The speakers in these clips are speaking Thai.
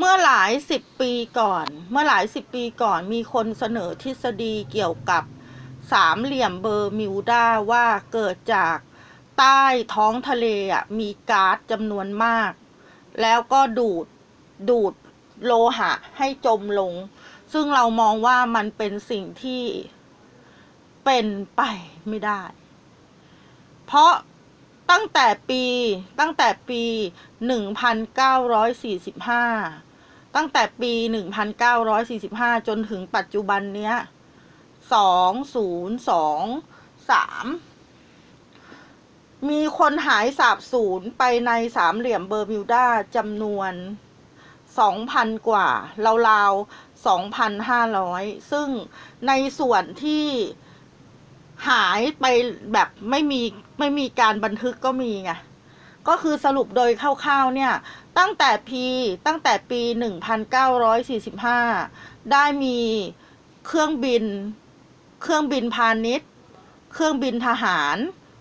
เมื่อหลายสิบปีก่อน เมื่อหลายสิบปีก่อนมีคนเสนอทฤษฎีเกี่ยวกับสามเหลี่ยมเบอร์มิวดาว่าเกิดจากใต้ท้องทะเลอะมีก๊าซจำนวนมาก แล้วก็ดูดดูดโลหะให้จมลง ซึ่งเรามองว่ามันเป็นสิ่งที่เป็นไปไม่ได้ เพราะตั้งแต่ปีตั้งแต่ปี 1945 ตั้งแต่ปี 1945 จนถึงปัจจุบันเนี้ย 2023 มีคนหายสาบสูญไปในสามเหลี่ยมเบอร์มิวดาจำนวน 2,000 กว่า ราวๆ 2,500 ซึ่งในส่วนที่หายไปแบบไม่มีไม่มีการบันทึกก็มีไง ก็คือสรุปโดยคร่าวๆเนี่ย ตั้งแต่ปีตั้งแต่ปี 1945 ได้มีเครื่องบิน เครื่องบินพาณิชย์ เครื่องบินทหาร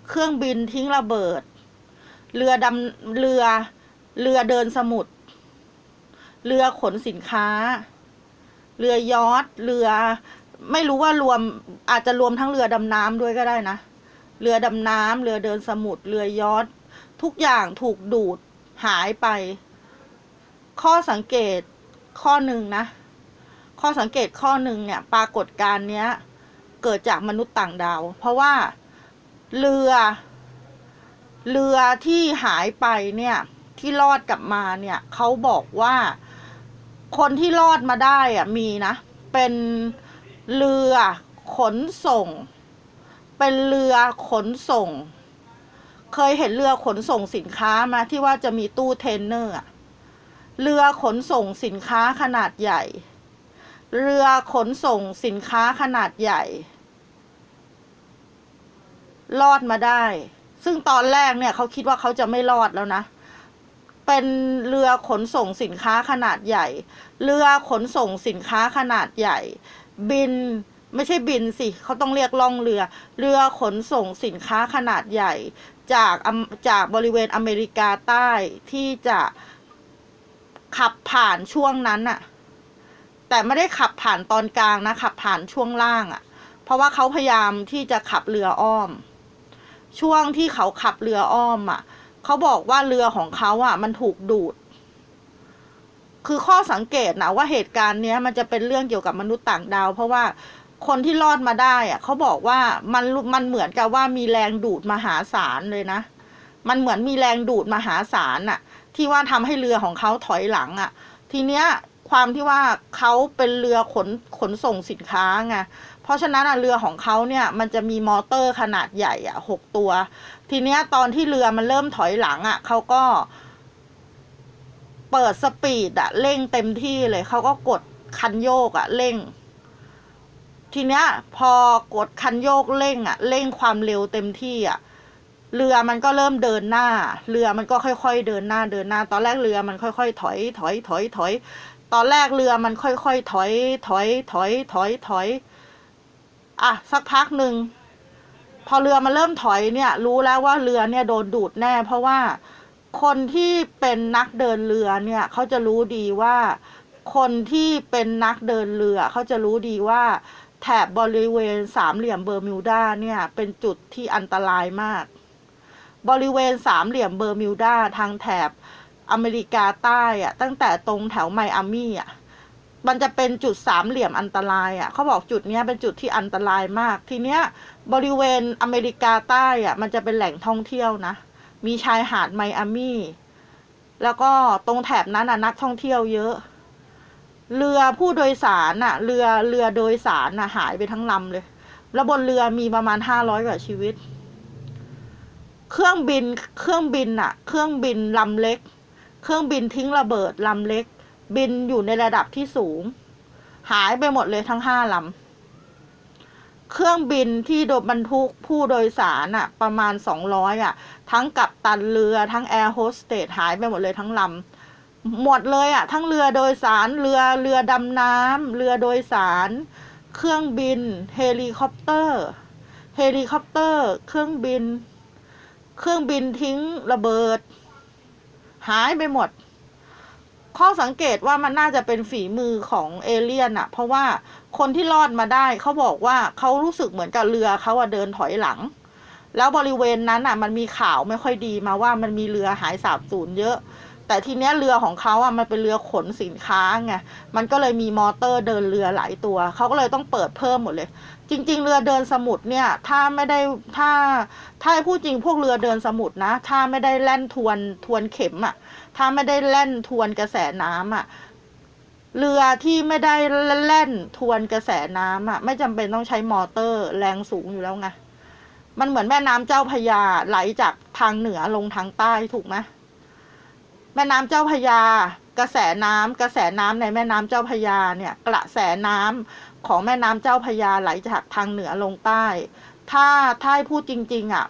เครื่องบินทิ้งระเบิด เรือดำเรือ เรือเดินสมุทร เรือขนสินค้า เรือยอทเรือ ไม่รู้ว่ารวมอาจจะรวมทั้งเรือดำน้ำด้วยก็ได้นะ เรือดำน้ำเรือเดินสมุทร เรือยอททุกอย่างถูกดูดหายไป ข้อสังเกตข้อหนึ่งนะ ข้อสังเกตข้อหนึ่งเนี่ย ปรากฏการณ์เนี้ย เกิดจากมนุษย์ต่างดาว เพราะว่าเรือ เรือที่หายไปเนี่ย ที่รอดกลับมาเนี่ยเขาบอกว่าคนที่รอดมาได้อะมีนะ เป็นเรือขนส่ง เป็นเรือขนส่ง เคยเห็นเรือขนส่งสินค้ามาที่ว่าจะมีตู้เทนเนอร์อะ เรือขนส่งสินค้าขนาดใหญ่ เรือขนส่งสินค้าขนาดใหญ่ รอดมาได้ ซึ่งตอนแรกเนี่ยเขาคิดว่าเขาจะไม่รอดแล้วนะ เป็นเรือขนส่งสินค้าขนาดใหญ่ เรือขนส่งสินค้าขนาดใหญ่ บินไม่ใช่บินสิเขาต้องเรียกล่องเรือ เรือขนส่งสินค้าขนาดใหญ่ จากอำจากบริเวณอเมริกาใต้ที่จะ ขับผ่านช่วงนั้นอะแต่ไม่ได้ขับผ่านตอนกลางนะขับผ่านช่วงล่างอะเพราะว่าเขาพยายามที่จะขับเรืออ้อม ช่วงที่เขาขับเรืออ้อมอะเขาบอกว่าเรือของเขาอะมันถูกดูด คือข้อสังเกตนะว่าเหตุการณ์เนี้ยมันจะเป็นเรื่องเกี่ยวกับมนุษย์ต่างดาว เพราะว่าคนที่รอดมาได้อะเขาบอกว่ามันมันเหมือนกับว่ามีแรงดูดมหาศาลเลยนะ มันเหมือนมีแรงดูดมหาศาลอะ ที่ว่าทำให้เรือของเขาถอยหลังอะทีเนี้ยความที่ว่าเขาเป็นเรือขนขนส่งสินค้าไงเพราะฉะนั้นอะเรือของเขาเนี่ยมันจะมีมอเตอร์ขนาดใหญ่อะหกตัว ทีเนี้ยตอนที่เรือมันเริ่มถอยหลังอะเขาก็ เปิดสปีดอะเร่งเต็มที่เลยเขาก็กดคันโยกอะเร่ง ทีเนี้ยพอกดคันโยกเร่งอะเร่งความเร็วเต็มที่อะ เรือมันก็เริ่มเดินหน้า เรือมันก็ค่อยๆ เดินหน้าเดินหน้า ตอนแรกเรือมันค่อยๆ ถอยถอยถอยถอย ตอนแรกเรือมันค่อยๆ ถอย ถอย ถอย ถอยถอย อะสักพักหนึ่งพอเรือมันเริ่มถอยเนี่ย รู้แล้วว่าเรือเนี่ยโดนดูดแน่ เพราะว่าคนที่เป็นนักเดินเรือเนี่ยเขาจะรู้ดีว่า คนที่เป็นนักเดินเรือเขาจะรู้ดีว่าแถบบริเวณสามเหลี่ยมเบอร์มิวดาเนี่ยเป็นจุดที่อันตรายมาก บริเวณสามเหลี่ยมเบอร์มิวดาทางแถบอเมริกาใต้อะตั้งแต่ตรงแถวไมอามี่อะมันจะเป็นจุดสามเหลี่ยมอันตรายอะเขาบอกจุดเนี้ยเป็นจุดที่อันตรายมาก ทีเนี้ยบริเวณอเมริกาใต้อะมันจะเป็นแหล่งท่องเที่ยวนะ มีชายหาดไมอามี่ แล้วก็ตรงแถบนั้นน่ะนักท่องเที่ยวเยอะ เรือผู้โดยสารน่ะ เรือเรือโดยสารน่ะหายไปทั้งลำเลย แล้วบนเรือมีประมาณห้าร้อยกว่าชีวิต เครื่องบินเครื่องบินน่ะเครื่องบินลำเล็ก เครื่องบินทิ้งระเบิดลำเล็ก บินอยู่ในระดับที่สูง หายไปหมดเลยทั้งห้าลำเครื่องบินที่โดยบรรทุกผู้โดยสารน่ะประมาณสองร้อยอะทั้งกับตันเรือทั้งแอร์โฮสเตสหายไปหมดเลยทั้งลำหมดเลยอะทั้งเรือโดยสารเรือเรือดำน้ำเรือโดยสาร เครื่องบิน เฮลิคอปเตอร์ เฮลิคอปเตอร์ เครื่องบิน เครื่องบินทิ้งระเบิด หายไปหมด ข้อสังเกตว่ามันน่าจะเป็นฝีมือของเอเลี่ยนอะเพราะว่าคนที่รอดมาได้เขาบอกว่าเขารู้สึกเหมือนกับเรือเขาอะเดินถอยหลัง แล้วบริเวณนั้นอะมันมีข่าวไม่ค่อยดีมาว่ามันมีเรือหายสาบสูญเยอะ แต่ทีเนี้ยเรือของเขาอะมันเป็นเรือขนสินค้าไงมันก็เลยมีมอเตอร์เดินเรือหลายตัว เขาก็เลยต้องเปิดเพิ่มหมดเลย จริง ๆ เรือเดินสมุทรเนี่ย ถ้าไม่ได้ถ้าถ้าพูดจริงพวกเรือเดินสมุทรนะ ถ้าไม่ได้แล่นทวนทวนเข็มอะถ้าไม่ได้แล่นทวนกระแสน้ำอะเรือที่ไม่ได้แล่นทวนกระแสน้ำอะ ไม่จำเป็นต้องใช้มอเตอร์แรงสูงอยู่แล้วไงมันเหมือนแม่น้ำเจ้าพยาไหลจากทางเหนือลงทางใต้ถูกไหม แม่น้ำเจ้าพยา กระแสน้ำกระแสน้ำในแม่น้ำเจ้าพยาเนี่ย กระแสน้ำของแม่น้ำเจ้าพยาไหลจากทางเหนือลงใต้ ถ้าถ้าให้พูดจริง ๆ อะ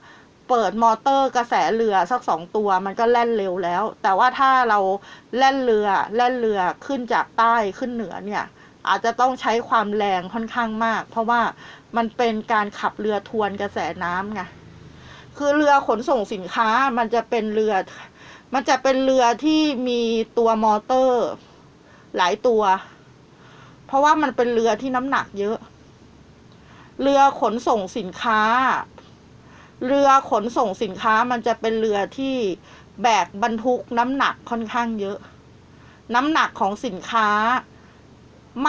เปิดมอเตอร์กระแสเรือสักสองตัวมันก็แล่นเร็วแล้ว แต่ว่าถ้าเราแล่นเรือแล่นเรือขึ้นจากใต้ขึ้นเหนือเนี่ย อาจจะต้องใช้ความแรงค่อนข้างมาก เพราะว่ามันเป็นการขับเรือทวนกระแสน้ำไงคือเรือขนส่งสินค้ามันจะเป็นเรือ มันจะเป็นเรือที่มีตัวมอเตอร์ หลายตัว เพราะว่ามันเป็นเรือที่น้ำหนักเยอะ เรือขนส่งสินค้า เรือขนส่งสินค้ามันจะเป็นเรือที่แบกบรรทุกน้ำหนักค่อนข้างเยอะ น้ำหนักของสินค้า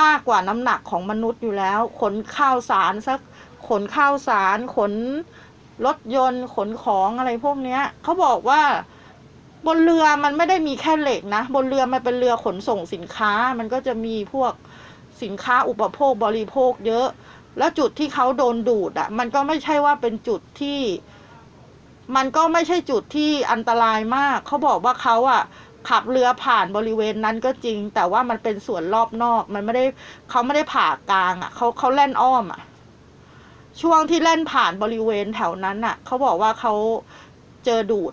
มากกว่าน้ำหนักของมนุษย์อยู่แล้ว ขนข้าวสารสักขนข้าวสาร ขนรถยนต์ ขนของอะไรพวกเนี้ยเขาบอกว่า บนเรือมันไม่ได้มีแค่เหล็กนะ บนเรือมันเป็นเรือขนส่งสินค้า มันก็จะมีพวกสินค้าอุปโภคบริโภคเยอะ แล้วจุดที่เขาโดนดูดอะ มันก็ไม่ใช่ว่าเป็นจุดที่ มันก็ไม่ใช่จุดที่อันตรายมาก เขาบอกว่าเขาอะขับเรือผ่านบริเวณนั้นก็จริง แต่ว่ามันเป็นส่วนรอบนอก มันไม่ได้เขาไม่ได้ผ่ากลางอะเขาเขาแล่นอ้อมอะ ช่วงที่เล่นผ่านบริเวณแถวนั้นอะ เขาบอกว่าเขาเจอดูด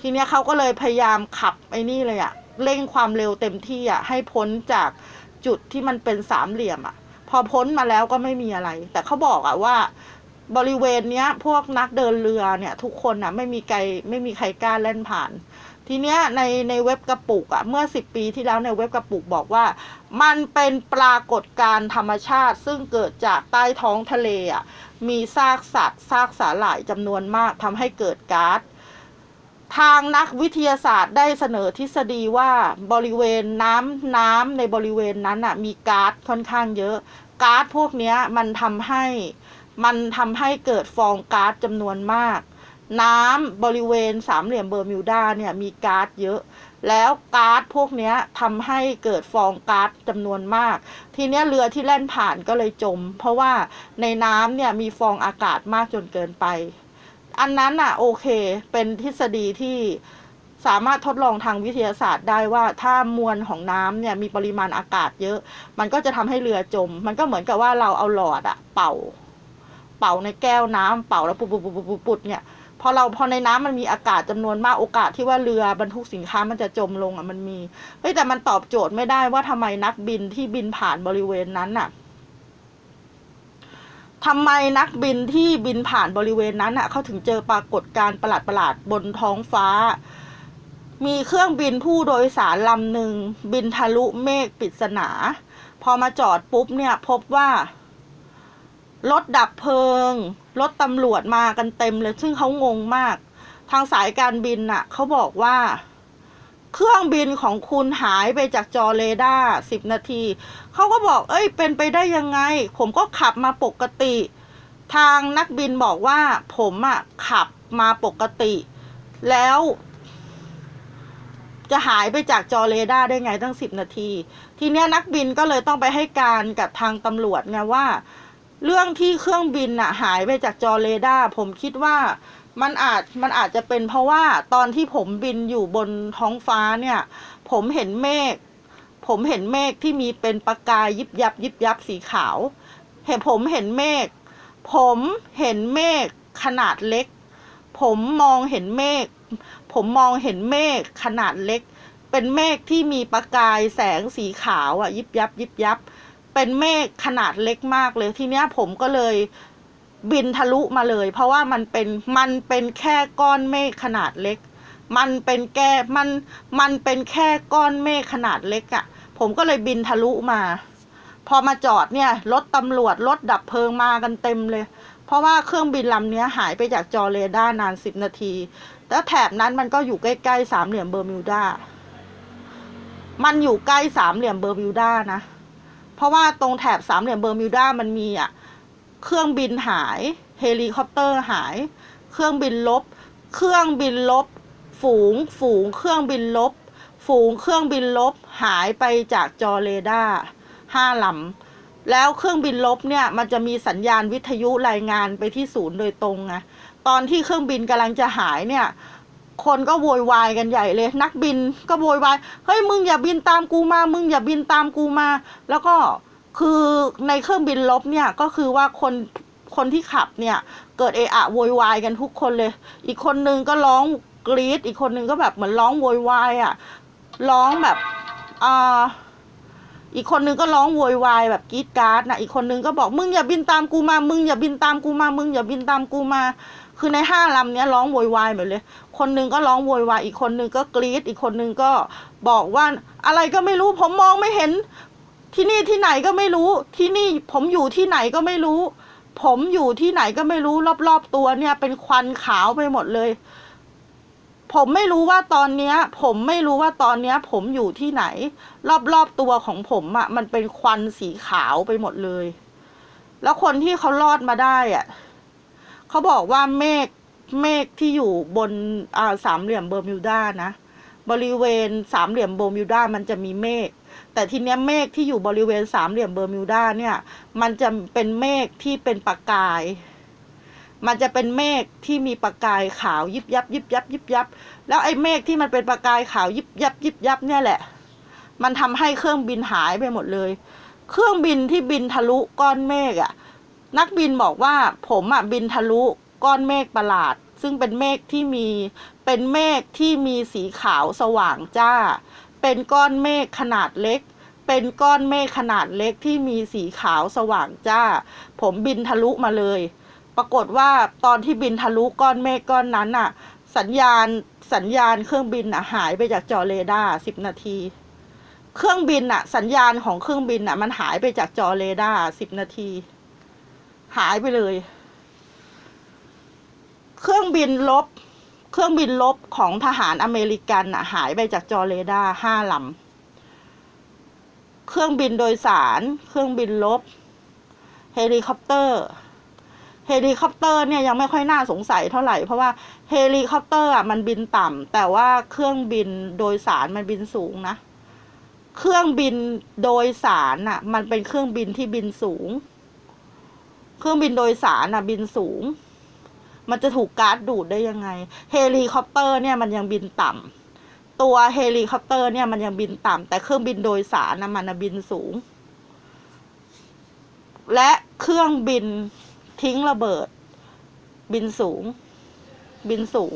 ทีเนี้ยเขาก็เลยพยายามขับไอ้นี่เลยอะเร่งความเร็วเต็มที่อะให้พ้นจากจุดที่มันเป็นสามเหลี่ยมอะพอพ้นมาแล้วก็ไม่มีอะไร แต่เขาบอกอะว่าบริเวณเนี้ยพวกนักเดินเรือเนี่ย ทุกคนอะไม่มีใครไม่มีใครกล้าเล่นผ่าน ทีเนี้ยในในเว็บกระปุกอะเมื่อสิบปีที่แล้วในเว็บกระปุกบอกว่า มันเป็นปรากฏการณ์ธรรมชาติ ซึ่งเกิดจากใต้ท้องทะเลอะมีซากสัตว์ซากสาหร่ายจำนวนมากทำให้เกิดก๊าซ ทางนักวิทยาศาสตร์ได้เสนอทฤษฎีว่าบริเวณน้ำน้ำในบริเวณนั้นอะมีก๊าซค่อนข้างเยอะก๊าซพวกนี้มันทำให้มันทำให้เกิดฟองก๊าซจำนวนมาก น้ำบริเวณสามเหลี่ยมเบอร์มิวดาเนี่ยมีก๊าซเยอะ แล้วก๊าซพวกนี้ทำให้เกิดฟองก๊าซจำนวนมาก ทีนี้เรือที่แล่นผ่านก็เลยจม เพราะว่าในน้ำเนี่ยมีฟองอากาศมากจนเกินไป อันนั้นน่ะโอเค เป็นทฤษฎีที่สามารถทดลองทางวิทยาศาสตร์ได้ว่าถ้ามวลของน้ำเนี่ยมีปริมาณอากาศเยอะ มันก็จะทำให้เรือจม มันก็เหมือนกับว่าเราเอาหลอดอะเป่า เป่าในแก้วน้ำเป่าแล้วปุดปุดปุดปุดปุดปุดเนี่ยพอเราพอในน้ำมันมีอากาศจำนวนมากโอกาสที่ว่าเรือบรรทุกสินค้ามันจะจมลงอะมันมีเฮ้ยแต่มันตอบโจทย์ไม่ได้ว่าทำไมนักบินที่บินผ่านบริเวณนั้นน่ะ ทำไมนักบินที่บินผ่านบริเวณนั้นอะเขาถึงเจอปรากฏการณ์ประหลาดๆบนท้องฟ้า มีเครื่องบินผู้โดยสารลำหนึ่งบินทะลุเมฆปริศนา พอมาจอดปุ๊บเนี่ยพบว่ารถดับเพลิง รถตำรวจมากันเต็มเลย ซึ่งเขางงมาก ทางสายการบินน่ะเขาบอกว่า เครื่องบินของคุณหายไปจากจอเรดาร์สิบนาที เขาก็บอก เอ้ย เป็นไปได้ยังไง ผมก็ขับมาปกติ ทางนักบินบอกว่า ผมอะ่ะขับมาปกติ แล้ว จะหายไปจากจอเรดาร์ได้ไงตั้งสิบนาที ทีเนี้ยนักบินก็เลยต้องไปให้การกับทางตำรวจไงว่า เรื่องที่เครื่องบินน่ะหายไปจากจอเรดาร์ผมคิดว่า มันอาจมันอาจจะเป็นเพราะว่าตอนที่ผมบินอยู่บนท้องฟ้าเนี่ย ผมเห็นเมฆผมเห็นเมฆที่มีเป็นประกายยิบยับยิบยับสีขาวเห็นผมเห็นเมฆผมเห็นเมฆขนาดเล็ก ผมมองเห็นเมฆผมมองเห็นเมฆขนาดเล็ก เป็นเมฆที่มีประกายแสงสีขาวอะยิบยับยิบยับ เป็นเมฆขนาดเล็กมากเลยทีเนี้ยผมก็เลย บินทะลุมาเลย เพราะว่ามันเป็นมันเป็นแค่ก้อนเมฆขนาดเล็ก มันเป็นแก้มันมันเป็นแค่ก้อนเมฆขนาดเล็กอะ่ะ ผมก็เลยบินทะลุมา พอมาจอดเนี่ยรถตำรวจรถดับเพลิงมากันเต็มเลย เพราะว่าเครื่องบินลำนี้หายไปจากจอเรดาร์นานสิบนาที แล้วแถบนั้นมันก็อยู่ใกล้ๆสามเหลี่ยมเบอร์มิวดามันอยู่ใกล้สามเหลี่ยมเบอร์มิวดานะ เพราะว่าตรงแถบสามเหลี่ยมเบอร์มิวดามันมีอะ เครื่องบินหาย เฮลิคอปเตอร์หาย เครื่องบินลบ เครื่องบินลบ ฝูง ฝูง เครื่องบินลบ ฝูง เครื่องบินลบ หายไปจากจอเรดาร์ห้าลำ แล้วเครื่องบินลบเนี่ย มันจะมีสัญญาณวิทยุรายงานไปที่ศูนย์โดยตรงไงตอนที่เครื่องบินกำลังจะหายเนี่ย คนก็โวยวายกันใหญ่เลย นักบินก็โวยวาย เฮ้ย มึงอย่าบินตามกูมา มึงอย่าบินตามกูมา แล้วก็ คือในเครื่องบินลบเนี่ยก็คือว่าคนคนที่ขับเนี่ย เกิดเอะอะโวยวายกันทุกคนเลย อีกคนนึงก็ร้องกรีดอีกคนนึงก็แบบเหมือนร้องโวยวายอะร้องแบบอ่าอีกคนนึงก็ร้องโวยวายแบบกรีดการ์ดนะอีกคนนึงก็บอกมึงอย่าบินตามกูมา มึงอย่าบินตามกูมา มึงอย่าบินตามกูมา คือในห้าลำเนี้ยร้องโวยวายหมดเลย คนนึงก็ร้องโวยวายอีกคนนึงก็กรีดอีกคนนึงก็บอกว่าอะไรก็ไม่รู้ผมมองไม่เห็น ที่นี่ที่ไหนก็ไม่รู้ ที่นี่ผมอยู่ที่ไหนก็ไม่รู้ ผมอยู่ที่ไหนก็ไม่รู้ รอบๆตัวเนี่ย เป็นควันขาวไปหมดเลย ผมไม่รู้ว่าตอนเนี้ย ผมไม่รู้ว่าตอนเนี้ย ผมอยู่ที่ไหน รอบๆตัวของผมอะ่ะ มันเป็นควันสีขาวไปหมดเลย แล้วคนที่เขารอดมาได้อะ่ะเขาบอกว่าเมฆเมฆที่อยู่บนอ่าสามเหลี่ยมเบอร์มิวดานะบริเวณสามเหลี่ยมเบอร์มิวดามันจะมีเมฆ แต่ทีเนี้ยเมฆที่อยู่บริเวณสามเหลี่ยมเบอร์มิวดาเนี่ย มันจะเป็นเมฆที่เป็นประกาย มันจะเป็นเมฆที่มีประกายขาวยิบยับยิบยับยิบยับ แล้วไอ้เมฆที่มันเป็นประกายขาวยิบยับยิบยับเนี่ยแหละ มันทำให้เครื่องบินหายไปหมดเลย เครื่องบินที่บินทะลุก้อนเมฆอะนักบินบอกว่าผมอะบินทะลุก้อนเมฆประหลาด ซึ่งเป็นเมฆที่มีเป็นเมฆที่มีสีขาวสว่างจ้า เป็นก้อนเมฆขนาดเล็ก เป็นก้อนเมฆขนาดเล็กที่มีสีขาวสว่างจ้า ผมบินทะลุมาเลย ปรากฏว่าตอนที่บินทะลุก้อนเมฆก้อนนั้นน่ะสัญญาณสัญญาณเครื่องบินน่ะหายไปจากจอเรดาร์สิบนาทีเครื่องบินน่ะสัญญาณของเครื่องบินน่ะมันหายไปจากจอเรดาร์สิบนาที หายไปเลย เครื่องบินลบ ครื่องบินลบของทหารอเมริกันน่ะหายไปจากจอเรดาร์ห้าลำ เครื่องบินโดยสาร เครื่องบินลบ เฮลิคอปเตอร์ เฮลิคอปเตอร์เนี่ยยังไม่ค่อยน่าสงสัยเท่าไหร่ เพราะว่าเฮลิคอปเตอร์อะมันบินต่ำแต่ว่าเครื่องบินโดยสารมันบินสูงนะ เครื่องบินโดยสารน่ะมันเป็นเครื่องบินที่บินสูง เครื่องบินโดยสารน่ะบินสูง มันจะถูกก๊าซดูดได้ยังไง เฮลิคอปเตอร์เนี่ยมันยังบินต่ำตัวเฮลิคอปเตอร์เนี่ยมันยังบินต่ำแต่เครื่องบินโดยสารนะมันบินสูง และเครื่องบินทิ้งระเบิด บินสูง บินสูง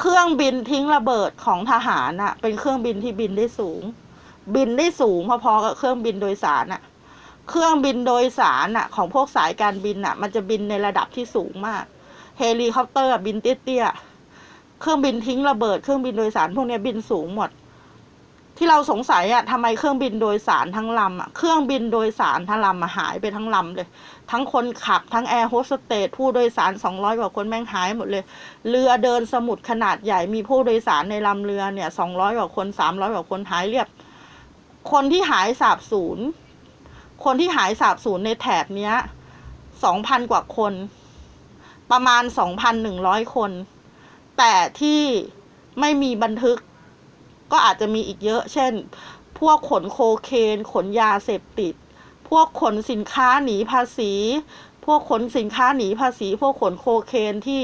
เครื่องบินทิ้งระเบิดของทหารน่ะเป็นเครื่องบินที่บินได้สูง บินได้สูงพอๆกับเครื่องบินโดยสารน่ะเครื่องบินโดยสารน่ะของพวกสายการบินน่ะมันจะบินในระดับที่สูงมาก เฮลิคอปเตอร์บินเตี้ยๆเครื่องบินทิ้งระเบิดเครื่องบินโดยสารพวกนี้บินสูงหมด ที่เราสงสัยอะทำไมเครื่องบินโดยสารทั้งลำอะเครื่องบินโดยสารทั้งลำอะหายไปทั้งลำเลย ทั้งคนขับทั้งแอร์โฮสเตสผู้โดยสารสองร้อยกว่าคนแม่งหายหมดเลย เรือเดินสมุทรขนาดใหญ่มีผู้โดยสารในลำเรือเนี่ยสองร้อยกว่าคนสามร้อยกว่าคนหายเรียบ คนที่หายสาบสูญคนที่หายสาบสูญในแถบเนี้ยสองพันกว่าคน ประมาณสองพันหนึ่งร้อยคน แต่ที่ไม่มีบันทึก ก็อาจจะมีอีกเยอะ เช่น พวกขนโคเคน ขนยาเสพติด พวกขนสินค้าหนีภาษี พวกขนสินค้าหนีภาษี พวกขนโคเคนที่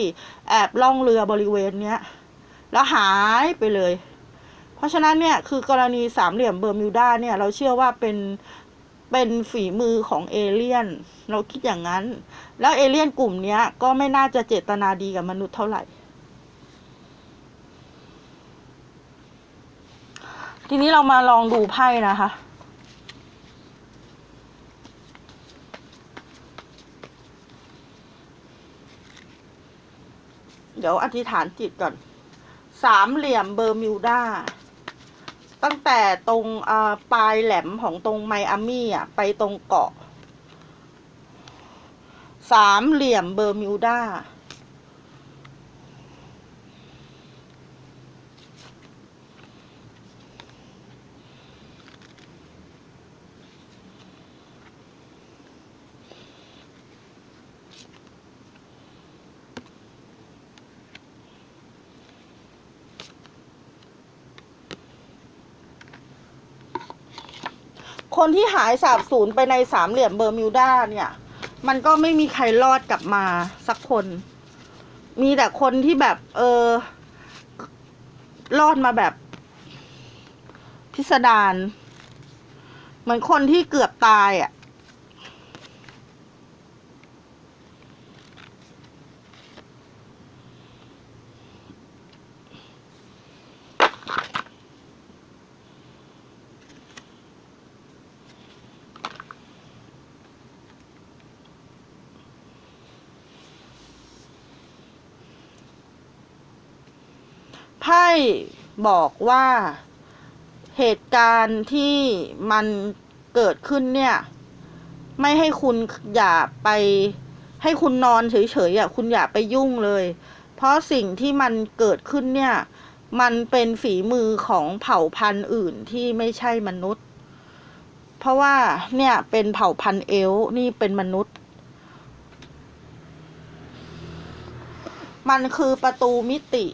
แอบล่องเรือบริเวณเนี้ย แล้วหายไปเลย เพราะฉะนั้นเนี่ยคือกรณีสามเหลี่ยมเบอร์มิวดาเนี่ยเราเชื่อว่าเป็นเป็นฝีมือของเอเลี่ยน เราคิดอย่างนั้น แล้วเอเลี่ยนกลุ่มเนี้ยก็ไม่น่าจะเจตนาดีกับมนุษย์เท่าไหร่ ทีนี้เรามาลองดูไพ่นะคะเดี๋ยวอธิษฐานจิตก่อน สามเหลี่ยมเบอร์มิวดา ตั้งแต่ตรงปลายแหลมของตรงไมอามี่อะ ไปตรงเกาะ สามเหลี่ยมเบอร์มิวดาคนที่หายสาบสูญไปในสามเหลี่ยมเบอร์มิวดาเนี่ย มันก็ไม่มีใครรอดกลับมาสักคน มีแต่คนที่แบบ เออ รอดมาแบบพิสดารเหมือนคนที่เกือบตายอะ่ะ ไพ่บอกว่าเหตุการณ์ที่มันเกิดขึ้นเนี่ย ไม่ให้คุณอย่าไป ให้คุณนอนเฉยๆอะคุณอย่าไปยุ่งเลย เพราะสิ่งที่มันเกิดขึ้นเนี่ย มันเป็นฝีมือของเผ่าพันธุ์อื่นที่ไม่ใช่มนุษย์ เพราะว่าเนี่ยเป็นเผ่าพันธุ์เอลนี่เป็นมนุษย์ มันคือประตูมิติ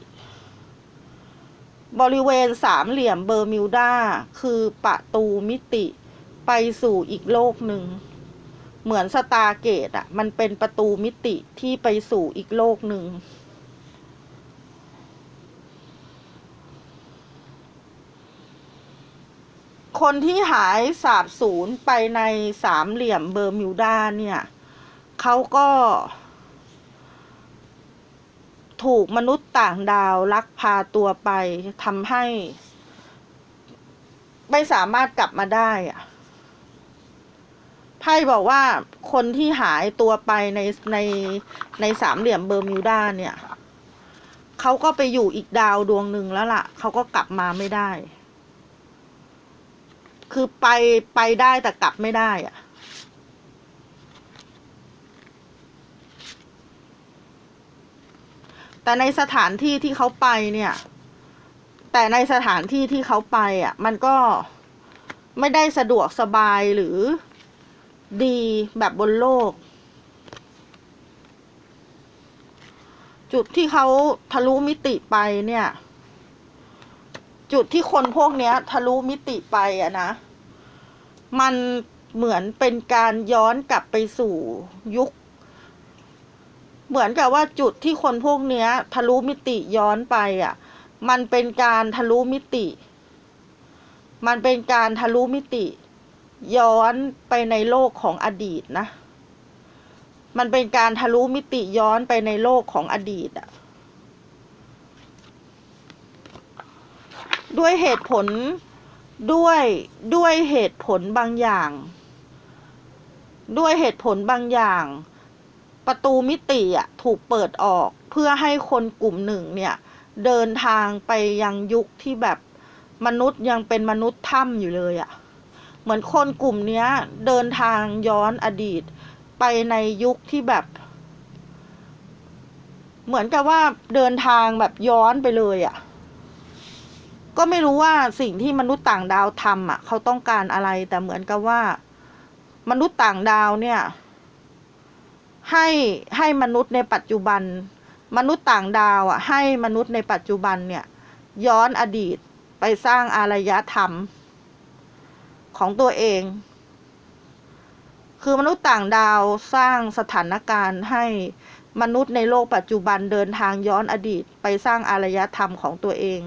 บริเวณสามเหลี่ยมเบอร์มิวดาคือประตูมิติไปสู่อีกโลกหนึ่ง เหมือนสตาร์เกตอะมันเป็นประตูมิติที่ไปสู่อีกโลกหนึ่ง คนที่หายสาบสูญไปในสามเหลี่ยมเบอร์มิวดาเนี่ย เขาก็ ถูกมนุษย์ต่างดาวลักพาตัวไปทำให้ ไม่สามารถกลับมาได้อะไพ่บอกว่าคนที่หายตัวไปในในในสามเหลี่ยมเบอร์มิวดาเนี่ยเขาก็ไปอยู่อีกดาวดวงหนึ่งแล้วล่ะ เขาก็กลับมาไม่ได้ คือไปไปได้แต่กลับไม่ได้อะ แต่ในสถานที่ที่เขาไปเนี่ย แต่ในสถานที่ที่เขาไปอะ มันก็ไม่ได้สะดวกสบายหรือดีแบบบนโลก จุดที่เขาทะลุมิติไปเนี่ย จุดที่คนพวกเนี้ย ทะลุมิติไปอะนะ มันเหมือนเป็นการย้อนกลับไปสู่ยุค เหมือนกับว่าจุดที่คนพวกเนี้ย ทะลุมิติย้อนไปอะ มันเป็นการทะลุมิติ มันเป็นการทะลุมิติ ย้อนไปในโลกของอดีตนะ มันเป็นการทะลุมิติย้อนไปในโลกของอดีตอะ ด้วยเหตุผลด้วยด้วยเหตุผลบางอย่าง ด้วยเหตุผลบางอย่าง ประตูมิติอะถูกเปิดออกเพื่อให้คนกลุ่มหนึ่งเนี่ย เดินทางไปยังยุคที่แบบมนุษย์ยังเป็นมนุษย์ถ้ำอยู่เลยอะ เหมือนคนกลุ่มเนี้ย เดินทางย้อนอดีต ไปในยุคที่แบบ เหมือนกับว่าเดินทางแบบย้อนไปเลยอะ ก็ไม่รู้ว่าสิ่งที่มนุษย์ต่างดาวทำอะ เขาต้องการอะไร แต่เหมือนกับว่า มนุษย์ต่างดาวเนี่ย ให้ให้มนุษย์ในปัจจุบัน มนุษย์ต่างดาวอะให้มนุษย์ในปัจจุบันเนี่ยย้อนอดีตไปสร้างอารยธรรมของตัวเอง คือมนุษย์ต่างดาวสร้างสถานการณ์ให้มนุษย์ในโลกปัจจุบันเดินทางย้อนอดีตไปสร้างอารยธรรมของตัวเอง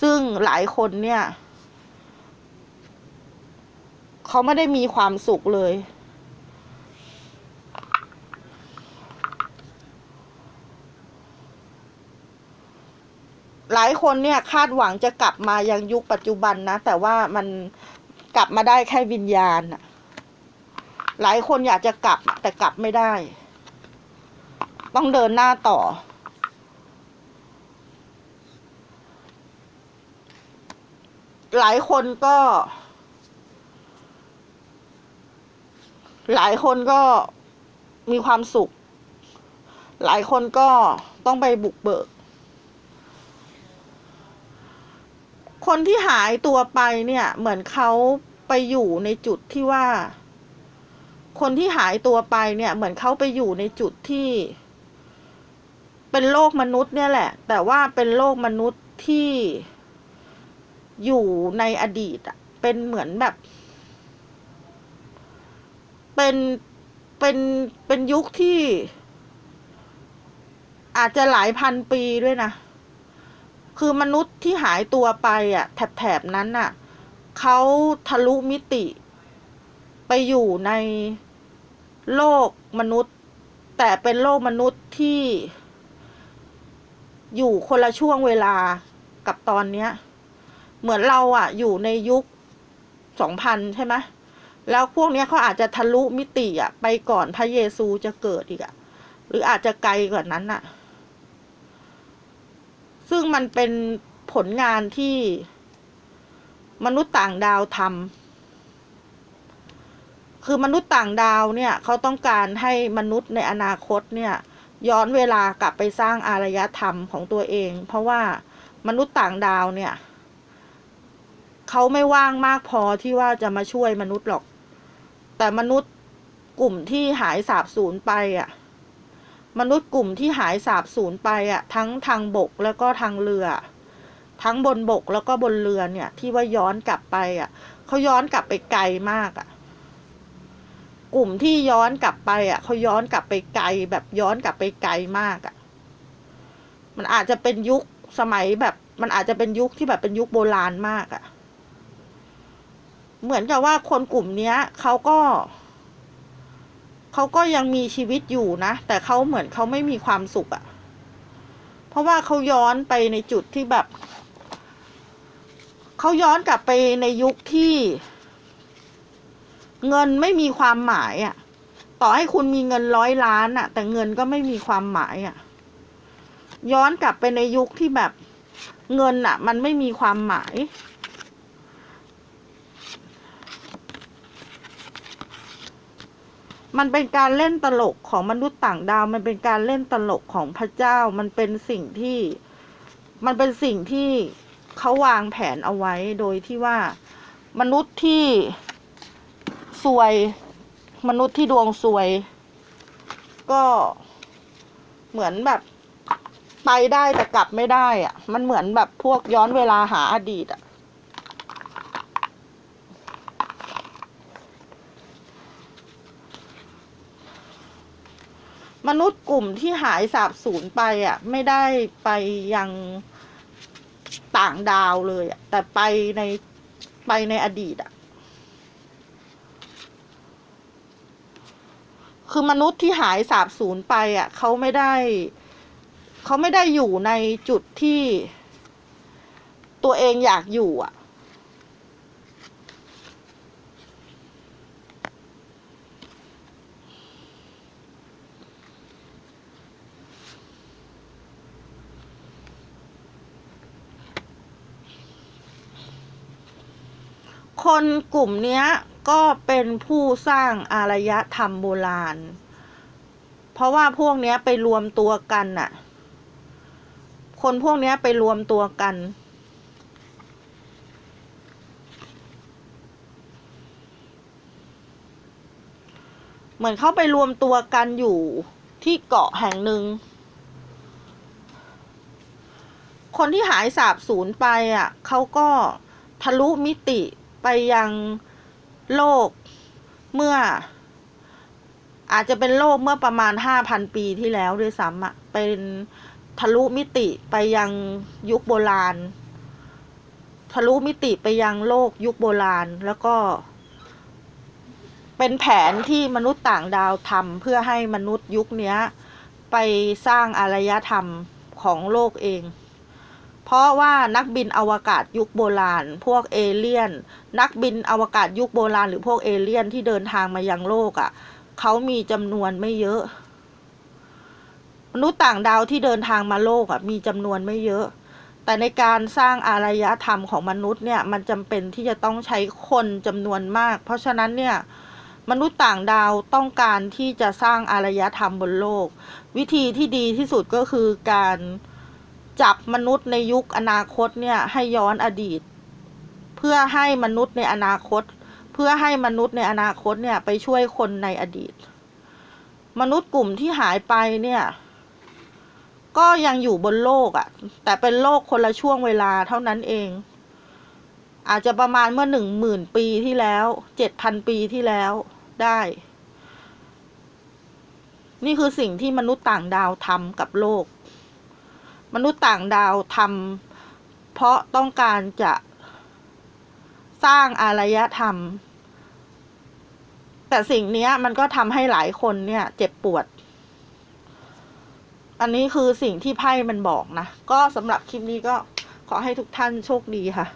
ซึ่งหลายคนเนี่ย เขาไม่ได้มีความสุขเลย หลายคนเนี่ยคาดหวังจะกลับมายังยุคปัจจุบันนะ แต่ว่ามันกลับมาได้แค่วิญญาณน่ะหลายคนอยากจะกลับแต่กลับไม่ได้ ต้องเดินหน้าต่อ หลายคนก็ หลายคนก็มีความสุข หลายคนก็ต้องไปบุกเบิก คนที่หายตัวไปเนี่ย เหมือนเขาไปอยู่ในจุดที่ว่า คนที่หายตัวไปเนี่ย เหมือนเขาไปอยู่ในจุดที่ เป็นโลกมนุษย์เนี่ยแหละ แต่ว่าเป็นโลกมนุษย์ที่อยู่ในอดีตอะเป็นเหมือนแบบ เป็นเป็นเป็นยุคที่ อาจจะหลายพันปีด้วยนะ คือมนุษย์ที่หายตัวไปอะ แถบๆนั้นน่ะเขาทะลุมิติ ไปอยู่ในโลกมนุษย์ แต่เป็นโลกมนุษย์ที่ อยู่คนละช่วงเวลากับตอนเนี้ย เหมือนเราอะ อยู่ในยุคสองพันใช่ไหมแล้วพวกเนี้ยเขาอาจจะทะลุมิติอะ ไปก่อนพระเยซูจะเกิดอีกอะ หรืออาจจะไกลกว่านั้นอะ ซึ่งมันเป็นผลงานที่มนุษย์ต่างดาวทำคือมนุษย์ต่างดาวเนี่ยเขาต้องการให้มนุษย์ในอนาคตเนี่ย ย้อนเวลากลับไปสร้างอารยธรรมของตัวเอง เพราะว่ามนุษย์ต่างดาวเนี่ยเขาไม่ว่างมากพอที่ว่าจะมาช่วยมนุษย์หรอก แต่มนุษย์กลุ่มที่หายสาบสูญไปอะ มนุษย์กลุ่มที่หายสาบสูญไปอะทั้งทางบกแล้วก็ทางเรือ ทั้งบนบกแล้วก็บนเรือเนี่ย ที่ว่าย้อนกลับไปอะเขาย้อนกลับไปไกลมากอะกลุ่มที่ย้อนกลับไปอะเขาย้อนกลับไปไกลแบบย้อนกลับไปไกลมากอะมันอาจจะเป็นยุคสมัยแบบ มันอาจจะเป็นยุคที่แบบเป็นยุคโบราณมากอะเหมือนกับว่าคนกลุ่มเนี้ยเขาก็ เขาก็ยังมีชีวิตอยู่นะ แต่เขาเหมือนเขาไม่มีความสุขอะ่ะเพราะว่าเขาย้อนไปในจุดที่แบบ เขาย้อนกลับไปในยุคที่ เงินไม่มีความหมายอะ่ะต่อให้คุณมีเงินร้อยล้านอะ่ะแต่เงินก็ไม่มีความหมายอะ่ะย้อนกลับไปในยุคที่แบบเงินอะมันไม่มีความหมาย มันเป็นการเล่นตลกของมนุษย์ต่างดาว มันเป็นการเล่นตลกของพระเจ้า มันเป็นสิ่งที่ มันเป็นสิ่งที่เขาวางแผนเอาไว้โดยที่ว่ามนุษย์ที่ซวย มนุษย์ที่ดวงซวย ก็เหมือนแบบไปได้แต่กลับไม่ได้อะมันเหมือนแบบพวกย้อนเวลาหาอดีตอะ มนุษย์กลุ่มที่หายสาบสูญไปอะ ไม่ได้ไปยังต่างดาวเลยอะ แต่ไปในไปในอดีตอะ คือมนุษย์ที่หายสาบสูญไปอะเขาไม่ได้เขาไม่ได้อยู่ในจุดที่ตัวเองอยากอยู่อะ คนกลุ่มเนี้ยก็เป็นผู้สร้างอารยธรรมโบราณ เพราะว่าพวกเนี้ยไปรวมตัวกันน่ะ คนพวกเนี้ยไปรวมตัวกัน เหมือนเขาไปรวมตัวกันอยู่ที่เกาะแห่งหนึ่ง คนที่หายสาบสูญไปอะเขาก็ทะลุมิติ ไปยังโลกเมื่อ อาจจะเป็นโลกเมื่อประมาณห้าพันปีที่แล้วด้วยซ้ำอะเป็นทะลุมิติไปยังยุคโบราณ ทะลุมิติไปยังโลกยุคโบราณแล้วก็ เป็นแผนที่มนุษย์ต่างดาวทำเพื่อให้มนุษย์ยุคนี้ไปสร้างอารยธรรมของโลกเอง เพราะว่านักบินอวกาศยุคโบราณ พวกเอเลี่ยน นักบินอวกาศยุคโบราณ หรือพวกเอเลี่ยนที่เดินทางมายังโลกอะ่ะเขามีจำนวนไม่เยอะ มนุษย์ต่างดาวที่เดินทางมาโลกอะ่ะมีจำนวนไม่เยอะ แต่ในการสร้างอารยธรรมของมนุษย์เนี่ยมันจำเป็นที่จะต้องใช้คนจำนวนมาก เพราะฉะนั้นเนี่ยมนุษย์ต่างดาวต้องการที่จะสร้างอารยธรรมบนโลก วิธีที่ดีที่สุดก็คือการ จับมนุษย์ในยุคอนาคตเนี่ยให้ย้อนอดีต เพื่อให้มนุษย์ในอนาคต เพื่อให้มนุษย์ในอนาคตเนี่ยไปช่วยคนในอดีต มนุษย์กลุ่มที่หายไปเนี่ย ก็ยังอยู่บนโลกอะ่ะ แต่เป็นโลกคนละช่วงเวลาเท่านั้นเอง อาจจะประมาณเมื่อหนึ่งหมื่นปีที่แล้วเจ็ดพันปีที่แล้วได้ นี่คือสิ่งที่มนุษย์ต่างดาวทำกับโลก มนุษย์ต่างดาวทำเพราะต้องการจะสร้างอารยธรรม แต่สิ่งนี้มันก็ทำให้หลายคนเนี่ย เจ็บปวด อันนี้คือสิ่งที่ไพ่มันบอกนะ ก็สำหรับคลิปนี้ก็ขอให้ทุกท่านโชคดีค่ะ